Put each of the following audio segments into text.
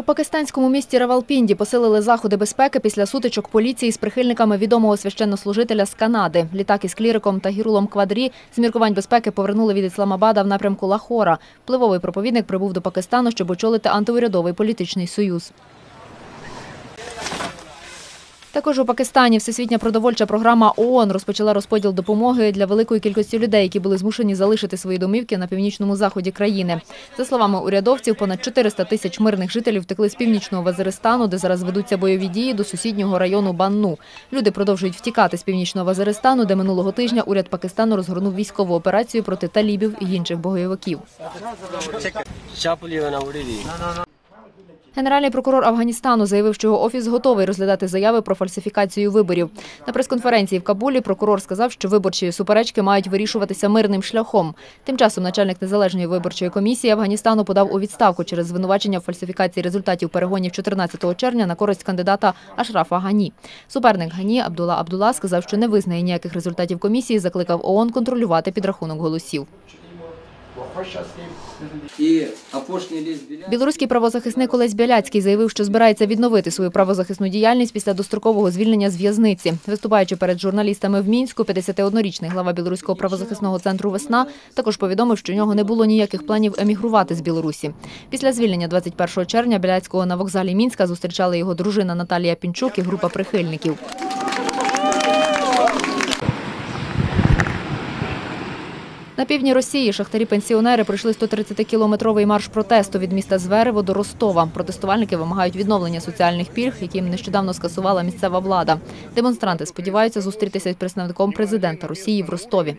У пакистанському місті Равалпінді посилили заходи безпеки після сутичок поліції з прихильниками відомого священнослужителя з Канади. Літак із кліриком та гірулом Квадрі з міркувань безпеки повернули від Ісламабада в напрямку Лахора. Пливовий проповідник прибув до Пакистану, щоб очолити антиурядовий політичний союз. Також у Пакистані Всесвітня продовольча програма ООН розпочала розподіл допомоги для великої кількості людей, які були змушені залишити свої домівки на північному заході країни. За словами урядовців, понад 400 тисяч мирних жителів втекли з північного Вазиристану, де зараз ведуться бойові дії до сусіднього району Банну. Люди продовжують втікати з північного Вазиристану, де минулого тижня уряд Пакистану розгорнув військову операцію проти талібів і інших бойовиків. Генеральний прокурор Афганістану заявив, що його офіс готовий розглядати заяви про фальсифікацію виборів. На прес-конференції в Кабулі прокурор сказав, що виборчі суперечки мають вирішуватися мирним шляхом. Тим часом начальник незалежної виборчої комісії Афганістану подав у відставку через звинувачення в фальсифікації результатів перегонів 14 червня на користь кандидата Ашрафа Гані. Суперник Гані Абдула Абдула сказав, що не визнає ніяких результатів комісії, закликав ООН контролювати підрахунок голосів. І. Білоруський правозахисник Олесь Біляцький заявив, що збирається відновити свою правозахисну діяльність після дострокового звільнення з в'язниці. Виступаючи перед журналістами в Мінську, 51-річний глава білоруського правозахисного центру Весна також повідомив, що у нього не було ніяких планів емігрувати з Білорусі. Після звільнення 21 червня Біляцького на вокзалі Мінська зустрічали його дружина Наталія Пінчук і група прихильників. На півдні Росії шахтарі-пенсіонери пройшли 130-кілометровий марш протесту від міста Зверево до Ростова. Протестувальники вимагають відновлення соціальних пільг, які їм нещодавно скасувала місцева влада. Демонстранти сподіваються зустрітися з представником президента Росії в Ростові.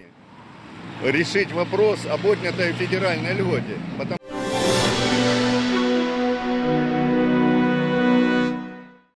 Рішити вопрос об отнятой федеральній. Потому